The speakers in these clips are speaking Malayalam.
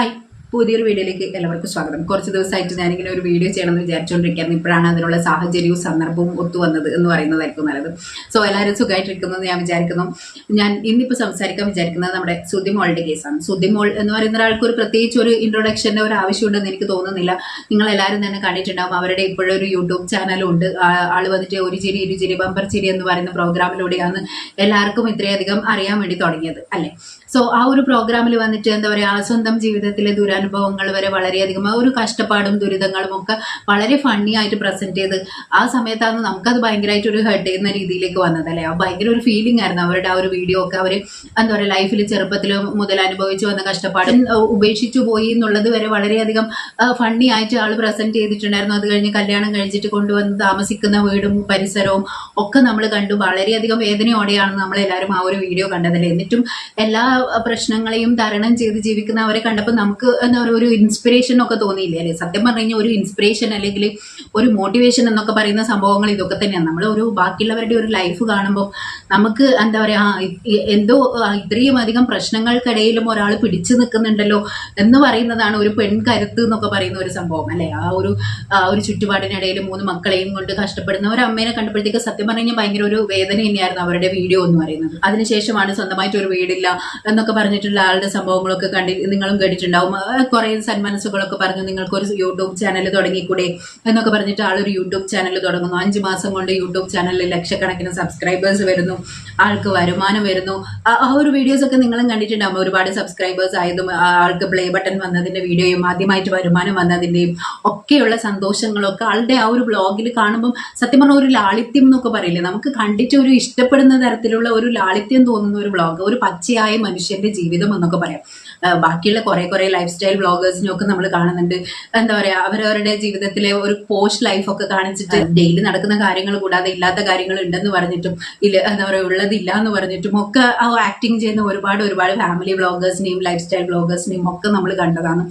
ഹായ്. പുതിയൊരു വീഡിയോയിലേക്ക് എല്ലാവർക്കും സ്വാഗതം. കുറച്ച് ദിവസമായിട്ട് ഞാനിങ്ങനെ ഒരു വീഡിയോ ചെയ്യണമെന്ന് വിചാരിച്ചുകൊണ്ടിരിക്കുകയായിരുന്നു ഇപ്പോഴാണ് അതിനുള്ള സാഹചര്യവും സന്ദർഭവും ഒത്തുവന്നത് എന്ന് പറയുന്നതായിരിക്കും നല്ലത്. സോ എല്ലാവരും സുഖമായിട്ടിരിക്കുന്നത് ഞാൻ വിചാരിക്കുന്നു. ഞാൻ ഇന്നിപ്പോൾ സംസാരിക്കാൻ വിചാരിക്കുന്നത് നമ്മുടെ സുതിമോളുടെ കേസാണ് സുതിമോൾ എന്ന് പറയുന്ന ഒരാൾക്ക് ഒരു പ്രത്യേകിച്ച് ഒരു ഇൻട്രൊഡക്ഷന്റെ ഒരു ആവശ്യമുണ്ടെന്ന് എനിക്ക് തോന്നുന്നില്ല. നിങ്ങൾ എല്ലാവരും തന്നെ കണ്ടിട്ടുണ്ടാവും. അവരുടെ ഇപ്പോഴൊരു യൂട്യൂബ് ചാനലും ഉണ്ട്. ആൾ വന്നിട്ട് ഒരു ചിരി ഇരു ചിരി ബമ്പർ ചിരി എന്ന് പറയുന്ന പ്രോഗ്രാമിലൂടെയാണ് എല്ലാവർക്കും ഇത്രയധികം അറിയാൻ വേണ്ടി തുടങ്ങിയത് അല്ലേ? സോ ആ ഒരു പ്രോഗ്രാമിൽ വന്നിട്ട് എന്താ പറയുക സ്വന്തം ജീവിതത്തിലെ ദുരനുഭവങ്ങൾ വരെ വളരെയധികം ആ ഒരു കഷ്ടപ്പാടും ദുരിതങ്ങളും ഒക്കെ വളരെ ഫണ്ണി ആയിട്ട് പ്രസന്റ് ചെയ്ത് ആ സമയത്താണ് നമുക്കത് ഭയങ്കരമായിട്ട് ഒരു ഹെഡ് ചെയ്യുന്ന രീതിയിലേക്ക് വന്നത് അല്ലേ ആ ഭയങ്കര ഒരു ഫീലിംഗ് ആയിരുന്നു അവരുടെ ആ ഒരു വീഡിയോ ഒക്കെ അവർ എന്താ പറയുക ലൈഫിൽ ചെറുപ്പത്തിൽ മുതൽ അനുഭവിച്ചു വന്ന കഷ്ടപ്പാട് ഉപേക്ഷിച്ചു പോയി എന്നുള്ളത് വരെ വളരെയധികം ഫണ്ണി ആയിട്ട് ആൾ പ്രസന്റ് ചെയ്തിട്ടുണ്ടായിരുന്നു. അത് കഴിഞ്ഞ് കല്യാണം കഴിച്ചിട്ട് കൊണ്ടുവന്ന് താമസിക്കുന്ന വീടും പരിസരവും ഒക്കെ നമ്മൾ കണ്ടു. വളരെയധികം വേദനയോടെയാണ് നമ്മളെല്ലാവരും ആ ഒരു വീഡിയോ കണ്ടതല്ലേ? എന്നിട്ടും എല്ലാ പ്രശ്നങ്ങളെയും തരണം ചെയ്ത് ജീവിക്കുന്ന അവരെ കണ്ടപ്പോൾ നമുക്ക് എന്താ പറയുക ഒരു ഇൻസ്പിറേഷൻ ഒക്കെ തോന്നിയില്ലേ? അല്ലേ? സത്യം പറഞ്ഞു കഴിഞ്ഞാൽ ഒരു ഇൻസ്പിറേഷൻ അല്ലെങ്കിൽ ഒരു മോട്ടിവേഷൻ എന്നൊക്കെ പറയുന്ന സംഭവങ്ങൾ ഇതൊക്കെ തന്നെയാണ് നമ്മൾ ഒരു ബാക്കിയുള്ളവരുടെ ഒരു ലൈഫ് കാണുമ്പോൾ നമുക്ക് എന്താ പറയുക എന്തോ ഇത്രയും അധികം പ്രശ്നങ്ങൾക്കിടയിലും ഒരാൾ പിടിച്ചു നിൽക്കുന്നുണ്ടല്ലോ എന്ന് പറയുന്നതാണ് ഒരു പെൺകരുത്ത് എന്നൊക്കെ പറയുന്ന ഒരു സംഭവം അല്ലേ? ആ ഒരു ഒരു ചുറ്റുപാടിനിടയിൽ മൂന്ന് മക്കളെയും കൊണ്ട് കഷ്ടപ്പെടുന്ന ഒരു അമ്മേനെ കണ്ടപ്പോഴത്തേക്ക് സത്യം പറഞ്ഞു കഴിഞ്ഞാൽ ഭയങ്കര ഒരു വേദന തന്നെയായിരുന്നു അവരുടെ വീഡിയോ എന്ന് പറയുന്നത്. അതിനുശേഷമാണ് സ്വന്തമായിട്ട് ഒരു വീടില്ല എന്നൊക്കെ പറഞ്ഞിട്ടുള്ള ആളുടെ സംഭവങ്ങളൊക്കെ കണ്ടി നിങ്ങളും കേട്ടിട്ടുണ്ടാവും. കുറെ സന്മനസ്സുകളൊക്കെ പറഞ്ഞു നിങ്ങൾക്ക് ഒരു യൂട്യൂബ് ചാനൽ തുടങ്ങിക്കൂടെ എന്നൊക്കെ പറഞ്ഞിട്ട് ആളൊരു യൂട്യൂബ് ചാനൽ തുടങ്ങുന്നു. അഞ്ച് മാസം കൊണ്ട് യൂട്യൂബ് ചാനലിൽ ലക്ഷക്കണക്കിന് സബ്സ്ക്രൈബേഴ്സ് വരുന്നു. ആൾക്ക് വരുമാനം വരുന്നു. ആ ഒരു വീഡിയോസ് ഒക്കെ നിങ്ങളും കണ്ടിട്ടുണ്ടാവും. ഒരുപാട് സബ്സ്ക്രൈബേഴ്സ് ആയതും ആൾക്ക് പ്ലേ ബട്ടൺ വന്നതിന്റെ വീഡിയോയും ആദ്യമായിട്ട് വരുമാനം വന്നതിന്റെയും ഒക്കെയുള്ള സന്തോഷങ്ങളൊക്കെ ആളുടെ ആ ഒരു ബ്ലോഗിൽ കാണുമ്പോൾ സത്യം പറഞ്ഞ ഒരു ലാളിത്യം എന്നൊക്കെ പറയില്ലേ? നമുക്ക് കണ്ടിട്ട് ഒരു ഇഷ്ടപ്പെടുന്ന തരത്തിലുള്ള ഒരു ലാളിത്യം തോന്നുന്ന ഒരു ബ്ലോഗ് ഒരു പച്ചയായ മനുഷ്യന്റെ ജീവിതം എന്നൊക്കെ പറയാം. ബാക്കിയുള്ള കുറെ കുറെ ലൈഫ് സ്റ്റൈൽ വ്ളോഗേഴ്സിനും ഒക്കെ നമ്മൾ കാണുന്നുണ്ട്. എന്താ പറയാ അവരവരുടെ ജീവിതത്തിലെ ഒരു പോസ്റ്റ് ലൈഫൊക്കെ കാണിച്ചിട്ട് ഡെയിലി നടക്കുന്ന കാര്യങ്ങൾ കൂടാതെ ഇല്ലാത്ത കാര്യങ്ങൾ ഉണ്ടെന്ന് പറഞ്ഞിട്ടും ഇല്ല എന്താ പറയുക ഉള്ളതില്ല എന്ന് പറഞ്ഞിട്ടും ഒക്കെ ആ ആക്ടിങ് ചെയ്യുന്ന ഒരുപാട് ഒരുപാട് ഫാമിലി വ്ളോഗേഴ്സിനെയും ലൈഫ് സ്റ്റൈൽ വ്ളോഗേഴ്സിനെയും ഒക്കെ നമ്മൾ കണ്ടതാണ്.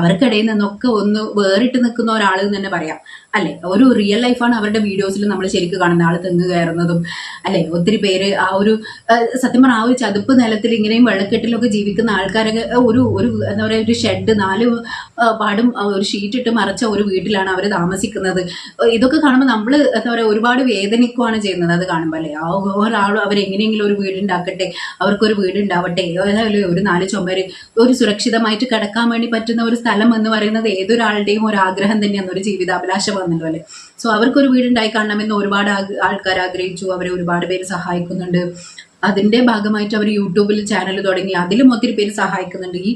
അവർക്കിടയിൽ നിന്നൊക്കെ ഒന്ന് വേറിട്ട് നിൽക്കുന്ന ഒരാൾ എന്ന് തന്നെ പറയാം. അല്ലെ? ഒരു റിയൽ ലൈഫാണ് അവരുടെ വീഡിയോസിൽ നമ്മൾ ശരിക്കും കാണുന്ന ആൾ തെങ്ങ് കയറുന്നതും അല്ലെ? ഒത്തിരി പേര് ആ ഒരു സത്യം പറഞ്ഞാൽ ആ ഒരു ചതുപ്പ് നിലത്തിൽ ഇങ്ങനെയും വെള്ളക്കെട്ടിലൊക്കെ ജീവിക്കുന്ന ആൾക്കാരൊക്കെ ഒരു ഒരു എന്താ പറയുക ഒരു ഷെഡ് നാല് പാടും ഒരു ഷീറ്റ് ഇട്ട് മറച്ച ഒരു വീട്ടിലാണ് അവർ താമസിക്കുന്നത്. ഇതൊക്കെ കാണുമ്പോൾ നമ്മൾ എന്താ പറയുക ഒരുപാട് വേദനിക്കുവാണ് ചെയ്യുന്നത് അത് കാണുമ്പോൾ അല്ലേ? ഒരാളും അവരെങ്ങനെയെങ്കിലും ഒരു വീടുണ്ടാക്കട്ടെ അവർക്കൊരു വീടുണ്ടാവട്ടെ ഏതായാലും ഒരു നാല് ചുമര് ഒരു സുരക്ഷിതമായിട്ട് കിടക്കാൻ വേണ്ടി പറ്റുന്ന ഒരു സ്ഥലം എന്ന് പറയുന്നത് ഏതൊരാളുടെയും ഒരു ആഗ്രഹം തന്നെയാണ് ഒരു ജീവിതാഭിലാഷമാണല്ലോ അല്ലേ? സോ അവർക്കൊരു വീടുണ്ടായി കാണണമെന്ന് ഒരുപാട് ആൾക്കാർ ആഗ്രഹിച്ചു അവരെ ഒരുപാട് പേര് സഹായിക്കുന്നുണ്ട്. അതിന്റെ ഭാഗമായിട്ട് അവർ യൂട്യൂബിൽ ചാനൽ തുടങ്ങി. അതിലും ഒത്തിരി പേര് സഹായിക്കുന്നുണ്ട്. ഈ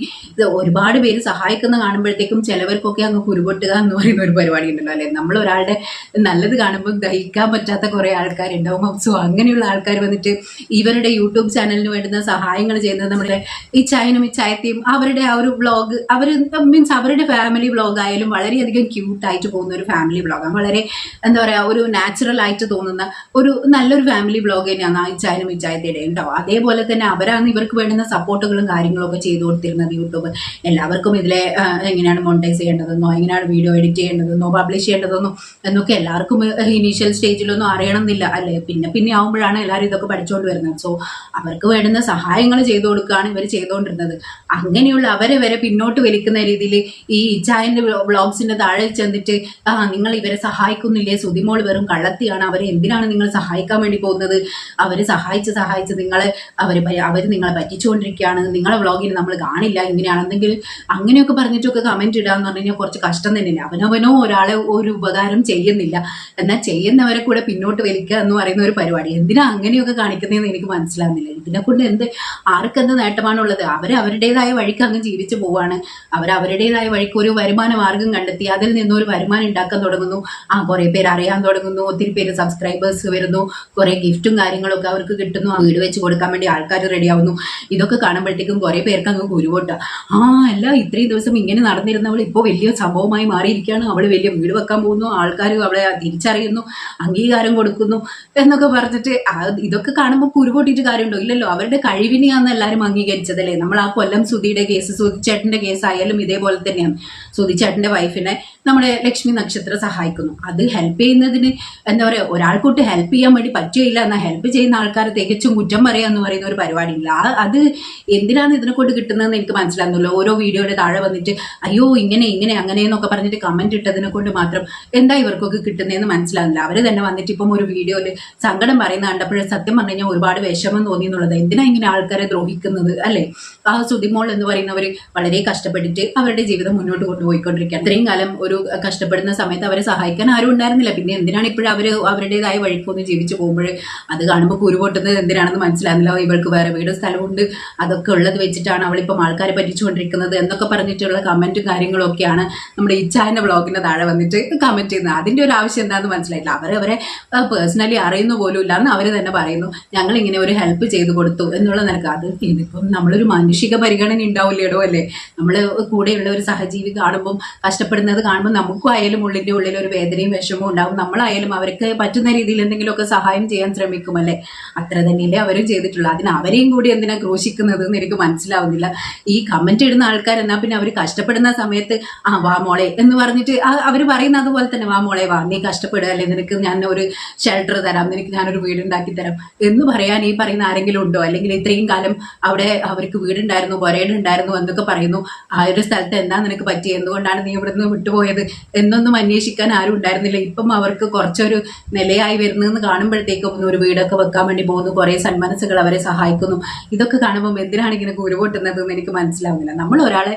ഒരുപാട് പേര് സഹായിക്കുന്ന കാണുമ്പോഴത്തേക്കും ചിലവർക്കൊക്കെ അങ്ങ് കുരുപൊട്ടുക എന്ന് പറയുന്ന ഒരു പരിപാടി ഉണ്ടല്ലോ അല്ലെ? നമ്മൾ ഒരാളുടെ നല്ലത് കാണുമ്പോൾ ദഹിക്കാൻ പറ്റാത്ത കുറെ ആൾക്കാരുണ്ടാവും. സോ അങ്ങനെയുള്ള ആൾക്കാർ വന്നിട്ട് ഇവരുടെ യൂട്യൂബ് ചാനലിന് വേണ്ടുന്ന സഹായങ്ങൾ ചെയ്യുന്നത് നമ്മുടെ ഈ ചായനും ഈ ചായത്തെയും അവരുടെ ആ ഒരു വ്ളോഗ് അവർ മീൻസ് അവരുടെ ഫാമിലി വ്ളോഗ് ആയാലും വളരെയധികം ക്യൂട്ടായിട്ട് പോകുന്ന ഒരു ഫാമിലി വ്ളോഗാണ് വളരെ എന്താ പറയുക ഒരു നാച്ചുറൽ ആയിട്ട് തോന്നുന്ന ഒരു നല്ലൊരു ഫാമിലി വ്ളോഗ് തന്നെയാണ് ഈ ചായനും ഈ ചായത്തിയുടെ ഉണ്ടോ അതേപോലെ തന്നെ അവരാണ് ഇവർക്ക് വേണ്ടുന്ന സപ്പോർട്ടുകളും കാര്യങ്ങളും ഒക്കെ ചെയ്തു കൊടുത്തിരുന്നത് യൂട്യൂബ്. എല്ലാവർക്കും ഇതിലെ എങ്ങനെയാണ് മോണിറ്റൈസ് ചെയ്യേണ്ടതെന്നോ എങ്ങനെയാണ് വീഡിയോ എഡിറ്റ് ചെയ്യേണ്ടതെന്നോ പബ്ലിഷ് ചെയ്യേണ്ടതെന്നോ എന്നൊക്കെ എല്ലാവർക്കും ഇനീഷ്യൽ സ്റ്റേജിലൊന്നും അറിയണമെന്നില്ല അല്ലേ? പിന്നെ പിന്നെ ആവുമ്പോഴാണ് എല്ലാവരും ഇതൊക്കെ പഠിച്ചുകൊണ്ട് വരുന്നത്. സോ അവർക്ക് വേണ്ടുന്ന സഹായങ്ങൾ ചെയ്തു കൊടുക്കുകയാണ് ഇവർ ചെയ്തുകൊണ്ടിരുന്നത്. അങ്ങനെയുള്ള അവരെ വരെ പിന്നോട്ട് വലിക്കുന്ന രീതിയിൽ ഈ ഇച്ചായന്റെ വ്ളോഗ്സിന്റെ താഴെ ചെന്നിട്ട് നിങ്ങൾ ഇവരെ സഹായിക്കുന്നില്ലേ? സുതിമോൾ വെറും കള്ളത്തിയാണ്. അവരെ എന്തിനാണ് നിങ്ങൾ സഹായിക്കാൻ വേണ്ടി പോകുന്നത്? അവർ സഹായിച്ച് സഹായിച്ച് നിങ്ങളെ അവർ അവർ നിങ്ങളെ പറ്റിച്ചുകൊണ്ടിരിക്കുകയാണ് നിങ്ങളെ വ്ളോഗിൽ നമ്മൾ കാണില്ല. ഇങ്ങനെയാണെന്നെങ്കിൽ അങ്ങനെയൊക്കെ പറഞ്ഞിട്ടൊക്കെ കമന്റ് ഇടാന്ന് പറഞ്ഞു കഴിഞ്ഞാൽ കുറച്ച് കഷ്ടം തന്നെയാണ് അവനവനോ ഒരാളെ ഒരു ഉപകാരം ചെയ്യുന്നില്ല. എന്നാൽ ചെയ്യുന്നവരെ കൂടെ പിന്നോട്ട് വലിക്കുക എന്ന് പറയുന്ന ഒരു പരിപാടി. എന്തിനാ അങ്ങനെയൊക്കെ കാണിക്കുന്നതെന്ന് എനിക്ക് മനസ്സിലാകുന്നില്ല ഇതിനെക്കൊണ്ട് എന്ത്? ആർക്കെന്ത് നേട്ടമാണുള്ളത്? അവർ അവരുടേതായ വഴിക്ക് അങ്ങ് ജീവിച്ചു പോവാണ്. അവർ അവരുടേതായ വഴിക്ക് ഒരു വരുമാന മാർഗം കണ്ടെത്തി അതിൽ നിന്ന് ഒരു വരുമാനം ഉണ്ടാക്കാൻ തുടങ്ങുന്നു. ആ കുറേ പേര് അറിയാൻ തുടങ്ങുന്നു. ഒത്തിരി പേര് സബ്സ്ക്രൈബേഴ്സ് വരുന്നു. കുറേ ഗിഫ്റ്റും കാര്യങ്ങളൊക്കെ അവർക്ക് കിട്ടുന്നു. വീട് വെച്ച് കൊടുക്കാൻ വേണ്ടി ആൾക്കാർ റെഡിയാവുന്നു ഇതൊക്കെ കാണുമ്പോഴത്തേക്കും കുറേ പേർക്ക് അങ്ങ് കുരുവോട്ട. ആ അല്ല ഇത്രയും ദിവസം ഇങ്ങനെ നടന്നിരുന്നവൾ ഇപ്പോൾ വലിയ സംഭവമായി മാറിയിരിക്കുകയാണ്. അവൾ വലിയ വീട് വെക്കാൻ പോകുന്നു. ആൾക്കാർ അവളെ തിരിച്ചറിയുന്നു. അംഗീകാരം കൊടുക്കുന്നു എന്നൊക്കെ പറഞ്ഞിട്ട് ഇതൊക്കെ കാണുമ്പോൾ കുരുപൊട്ടിയിട്ട് കാര്യമുണ്ടോ? ഇല്ലല്ലോ. അവരുടെ കഴിവിനെയാണ് എല്ലാവരും അംഗീകരിച്ചതല്ലേ? നമ്മൾ ആ കൊല്ലം സുധിയുടെ കേസ് സുധിച്ചേട്ടന്റെ കേസ് ആയാലും ഇതേപോലെ തന്നെയാണ്. സുധിച്ചേട്ടന്റെ വൈഫിനെ നമ്മുടെ ലക്ഷ്മി നക്ഷത്രം സഹായിക്കുന്നു. അത് ഹെൽപ്പ് ചെയ്യുന്നതിന് എന്താ പറയുക ഒരാൾക്കൂട്ട് ഹെൽപ്പ് ചെയ്യാൻ വേണ്ടി പറ്റുകയില്ല. എന്നാൽ ഹെൽപ്പ് ചെയ്യുന്ന ആൾക്കാർ തികച്ചും കുറ്റം പറയുക എന്ന് പറയുന്ന ഒരു പരിപാടിയില്ല അത് എന്തിനാണ് ഇതിനെ കൊണ്ട് കിട്ടുന്നതെന്ന് എനിക്ക് മനസ്സിലാകുന്നില്ല ഓരോ വീഡിയോയുടെ താഴെ വന്നിട്ട് അയ്യോ ഇങ്ങനെ ഇങ്ങനെ അങ്ങനെ എന്നൊക്കെ പറഞ്ഞിട്ട് കമന്റ് ഇട്ടതിനെ കൊണ്ട് മാത്രം എന്താ ഇവർക്കൊക്കെ കിട്ടുന്നതെന്ന് മനസ്സിലാകുന്നില്ല അവർ തന്നെ വന്നിട്ട് ഇപ്പം ഒരു വീഡിയോയിൽ സങ്കടം പറയുന്ന കണ്ടപ്പോഴേ സത്യം പറഞ്ഞു കഴിഞ്ഞാൽ ഒരുപാട് വിഷമം തോന്നി എന്നുള്ളത്. എന്തിനാ ഇങ്ങനെ ആൾക്കാരെ ദ്രോഹിക്കുന്നത് അല്ലേ? ആ സുതിമോൾ എന്ന് പറയുന്നവർ വളരെ കഷ്ടപ്പെട്ടിട്ട് അവരുടെ ജീവിതം മുന്നോട്ട് കൊണ്ടുപോയിക്കൊണ്ടിരിക്കുക അത്രയും കാലം ഒരു കഷ്ടപ്പെടുന്ന സമയത്ത് അവരെ സഹായിക്കാൻ ആരും ഉണ്ടായിരുന്നില്ല. പിന്നെ എന്തിനാണ് ഇപ്പോഴും അവർ അവരുടേതായ വഴിക്കൊന്ന് ജീവിച്ചു പോകുമ്പോൾ? അത് കാണുമ്പോൾ കുരുപൊട്ടുന്നത് എന്തിനാണെന്ന് മനസ്സിലാകുന്നില്ല ഇവൾക്ക് വേറെ വീടും സ്ഥലമുണ്ട് അതൊക്കെ ഉള്ളത് വെച്ചിട്ടാണ് അവളിപ്പം ആൾക്കാരെ പറ്റിച്ചുകൊണ്ടിരിക്കുന്നത് എന്നൊക്കെ പറഞ്ഞിട്ടുള്ള കമന്റും കാര്യങ്ങളും ഒക്കെയാണ് നമ്മുടെ ഇച്ഛാന്റെ ബ്ലോഗിന്റെ താഴെ വന്നിട്ട് കമന്റ് ചെയ്യുന്നത്. അതിന്റെ ഒരു ആവശ്യം എന്താണെന്ന് മനസ്സിലായില്ല. അവർ അവരെ പേഴ്സണലി അറിയുന്ന പോലും ഇല്ല എന്ന് അവർ തന്നെ പറയുന്നു. ഞങ്ങൾ ഇങ്ങനെ ഒരു ഹെൽപ്പ് ചെയ്ത് കൊടുത്തു എന്നുള്ള നിലയ്ക്ക്. അത് ഇതിപ്പം നമ്മളൊരു മാനുഷിക പരിഗണന ഉണ്ടാവില്ലേടോ അല്ലേ? നമ്മൾ കൂടെയുള്ള ഒരു സഹജീവി കാണുമ്പം കഷ്ടപ്പെടുന്നത് കാണുമ്പോൾ നമുക്കും ആയാലും ഉള്ളിന്റെ ഉള്ളിൽ ഒരു വേദനയും വിഷമവും ഉണ്ടാവും. നമ്മളായാലും അവർക്ക് പറ്റുന്ന രീതിയിൽ എന്തെങ്കിലുമൊക്കെ സഹായം ചെയ്യാൻ ശ്രമിക്കുമല്ലേ അത്ര തന്നെയല്ലേ അവരും ചെയ്തിട്ടുള്ളൂ. അതിന് അവരെയും കൂടി എന്തിനാ ക്രൂശിക്കുന്നത് എന്ന് എനിക്ക് മനസ്സിലാവുന്നില്ല. ഈ കമന്റ് ഇടുന്ന ആൾക്കാർ എന്നാൽ പിന്നെ അവർ കഷ്ടപ്പെടുന്ന സമയത്ത് ആ വാ മോളെ എന്ന് പറഞ്ഞിട്ട് അവർ പറയുന്ന അതുപോലെ തന്നെ വാ മോളെ വാ നീ കഷ്ടപ്പെടുക അല്ലെ? നിനക്ക് ഞാൻ ഒരു ഷെൽട്ടർ തരാം. നിനക്ക് ഞാനൊരു വീടുണ്ടാക്കി തരാം. എന്ന് പറയാൻ ഈ പറയുന്ന ആരെങ്കിലും ഉണ്ടോ? അല്ലെങ്കിൽ ഇത്രയും കാലം അവിടെ അവർക്ക് വീടുണ്ടായിരുന്നു പുരയിടുണ്ടായിരുന്നു എന്നൊക്കെ പറയുന്നു. ആ ഒരു സ്ഥലത്ത് എന്താ നിനക്ക് പറ്റി എന്തുകൊണ്ടാണ് നീ ഇവിടുന്ന് വിട്ടുപോയത്? എന്നൊന്നും അന്വേഷിക്കാൻ ആരും ഉണ്ടായിരുന്നില്ല. ഇപ്പം അവർക്ക് കുറച്ചൊരു നിലയായി വരുന്നതെന്ന് കാണുമ്പോഴത്തേക്കും ഒരു വീടൊക്കെ വെക്കാൻ വേണ്ടി പോകുന്നു. കുറേ സന്മനസ്സുകൾ അവരെ സഹായിക്കുന്നു. ഇതൊക്കെ കാണുമ്പോൾ എന്തിനാണ് ഇങ്ങനെ കുരുപൊട്ടുന്നതെന്ന് എനിക്ക് മനസ്സിലാവുന്നില്ല. നമ്മൾ ഒരാളെ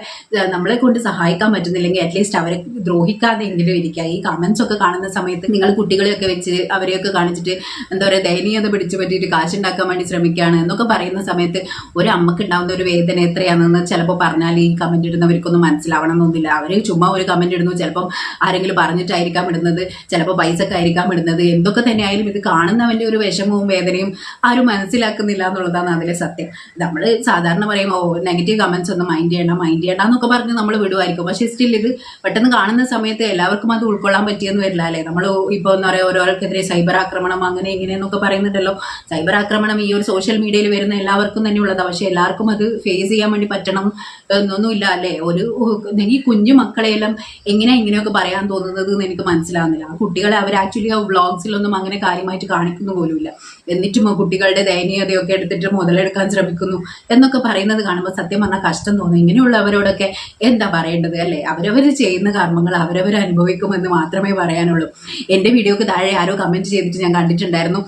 നമ്മളെ കൊണ്ട് സഹായിക്കാൻ പറ്റുന്നില്ലെങ്കിൽ അറ്റ്ലീസ്റ്റ് അവരെ ദ്രോഹിക്കാതെ എങ്കിലും ഇരിക്കുക. ഈ കമൻസ് ഒക്കെ കാണുന്ന സമയത്ത് നിങ്ങൾ കുട്ടികളെയൊക്കെ വെച്ച് അവരെയൊക്കെ കാണിച്ചിട്ട് എന്താ പറയുക ദയനീയത പിടിച്ചു പറ്റിയിട്ട് കാശുണ്ടാക്കാൻ വേണ്ടി ശ്രമിക്കുകയാണ് എന്നൊക്കെ പറയുന്ന സമയത്ത് ഒരു അമ്മയ്ക്ക് ഉണ്ടാവുന്ന ഒരു വേദന എത്രയാണെന്ന് ചിലപ്പോൾ പറഞ്ഞാൽ ഈ കമന്റ് ഇടുന്നവർക്കൊന്നും മനസ്സിലാവണം എന്നൊന്നുമില്ല. അവർ ചുമ്മാ ഒരു കമന്റ് ഇടുന്നു ചിലപ്പം ആരെങ്കിലും പറഞ്ഞിട്ടായിരിക്കാം ഇടുന്നത് ചിലപ്പോൾ പൈസക്കായിരിക്കാം ഇടുന്നത്. എന്തൊക്കെ തന്നെയായാലും ഇത് കാണുന്നവന്റെ ഒരു വിഷമവും വേദനയും ആരും മനസ്സിലാക്കുന്നില്ല എന്നുള്ളതാണ് അതിലെ സത്യം. നമ്മൾ സാധാരണ പറയും ഓ നെഗറ്റീവ് കമൻസ് ഒന്നും മൈൻഡ് ചെയ്യണം മൈൻഡ് ചെയ്യണ്ട എന്നൊക്കെ പറഞ്ഞ് നമ്മൾ വിടുമായിരിക്കും പക്ഷേ സ്റ്റിൽ ഇത് പെട്ടെന്ന് കാണുന്ന സമയത്ത് എല്ലാവർക്കും അത് ഉൾക്കൊള്ളാൻ പറ്റിയെന്ന് വരില്ല അല്ലേ? നമ്മൾ ഇപ്പോൾ എന്താ പറയുക ഓരോർക്കെതിരെ സൈബർ ആക്രമണം അങ്ങനെ ഇങ്ങനെയെന്നൊക്കെ പറയുന്നുണ്ടല്ലോ. സൈബർ ആക്രമണം ഈ ഒരു സോഷ്യൽ മീഡിയയിൽ വരുന്ന എല്ലാവർക്കും തന്നെ ഉള്ളതാണ് പക്ഷേ എല്ലാവർക്കും അത് ഫേസ് ചെയ്യാൻ വേണ്ടി പറ്റണം എന്നൊന്നുമില്ല അല്ലേ? ഒരു ഈ കുഞ്ഞു മക്കളെയെല്ലാം എങ്ങനെയാ ഇങ്ങനെയൊക്കെ പറയാൻ തോന്നുന്നത് എന്ന് എനിക്ക് മനസ്സിലാവുന്നില്ല. ആ കുട്ടികളെ അവർ ആക്ച്വലി ആ വ്ളോഗ്സിലൊന്നും അങ്ങനെ കാര്യമായിട്ട് കാണിക്കുന്നു പോലുമില്ല. എന്നിട്ടും കുട്ടികളുടെ ദയനീയതയൊക്കെ എടുത്തിട്ട് മുതലെടുക്കാൻ ശ്രമിക്കുന്നു എന്നൊക്കെ പറയുന്നത് കാണുമ്പോൾ സത്യം പറഞ്ഞാൽ കഷ്ടം തോന്നും. ഇങ്ങനെയുള്ളവരോടൊക്കെ എന്താ പറയേണ്ടത് അല്ലേ? അവരവർ ചെയ്യുന്ന കർമ്മങ്ങൾ അവരവർ അനുഭവിക്കുമെന്ന് മാത്രമേ പറയാനുള്ളൂ. എന്റെ വീഡിയോക്ക് താഴെ ആരോ കമന്റ് ചെയ്തിട്ട് ഞാൻ കണ്ടിട്ടുണ്ടായിരുന്നു.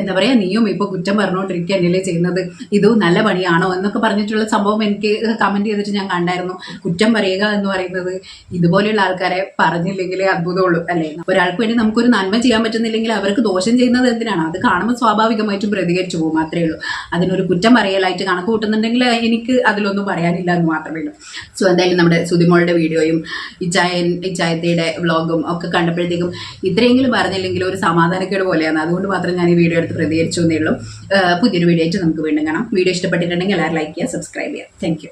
എന്താ പറയുക നീയും ഇപ്പോൾ കുറ്റം പറഞ്ഞുകൊണ്ടിരിക്കുകയല്ലേ ചെയ്യുന്നത്? ഇത് നല്ല പണിയാണോ എന്നൊക്കെ പറഞ്ഞിട്ടുള്ള സംഭവം എനിക്ക് കമന്റ് ചെയ്തിട്ട് ഞാൻ കണ്ടായിരുന്നു. കുറ്റം പറയുക എന്ന് പറയുന്നത് ഇതുപോലെയുള്ള ആൾക്കാരെ പറഞ്ഞില്ലെങ്കിലേ അത്ഭുതമുള്ളൂ അല്ലേ? ഒരാൾക്ക് വേണ്ടി നമുക്കൊരു നന്മ ചെയ്യാൻ പറ്റുന്നില്ലെങ്കിൽ അവർക്ക് ദോഷം ചെയ്യുന്നത് എന്തിനാണ്? അത് കാണുമ്പോൾ സ്വാഭാവികമായിട്ടും പ്രതികരിച്ചു പോകും മാത്രമേ ഉള്ളൂ. അതിനൊരു കുറ്റം പറയലായിട്ട് കണക്ക് കൂട്ടുന്നുണ്ടെങ്കിൽ എനിക്ക് അതിലൊന്നും പറയാനില്ല എന്ന് മാത്രമേ ഉള്ളൂ. സോ എന്തായാലും നമ്മുടെ സുതിമോളുടെ വീഡിയോയും ഇച്ചായൻ ഇച്ചായത്തയുടെ വ്ളോഗും ഒക്കെ കണ്ടപ്പോഴത്തേക്കും ഇത്രയെങ്കിലും പറഞ്ഞില്ലെങ്കിൽ ഒരു സമാധാനക്കേട് പോലെയാണ്. അതുകൊണ്ട് മാത്രം ഞാൻ ഈ വീഡിയോ എടുത്ത് പ്രതികരിച്ചു എന്നേ ഉള്ളൂ. പുതിയൊരു വീഡിയോ ആയിട്ട് നമുക്ക് വീണ്ടും കാണാം. വീഡിയോ ഇഷ്ടപ്പെട്ടിട്ടുണ്ടെങ്കിൽ എല്ലാവരും ലൈക്ക് ചെയ്യുക സബ്സ്ക്രൈബ് ചെയ്യുക. താങ്ക്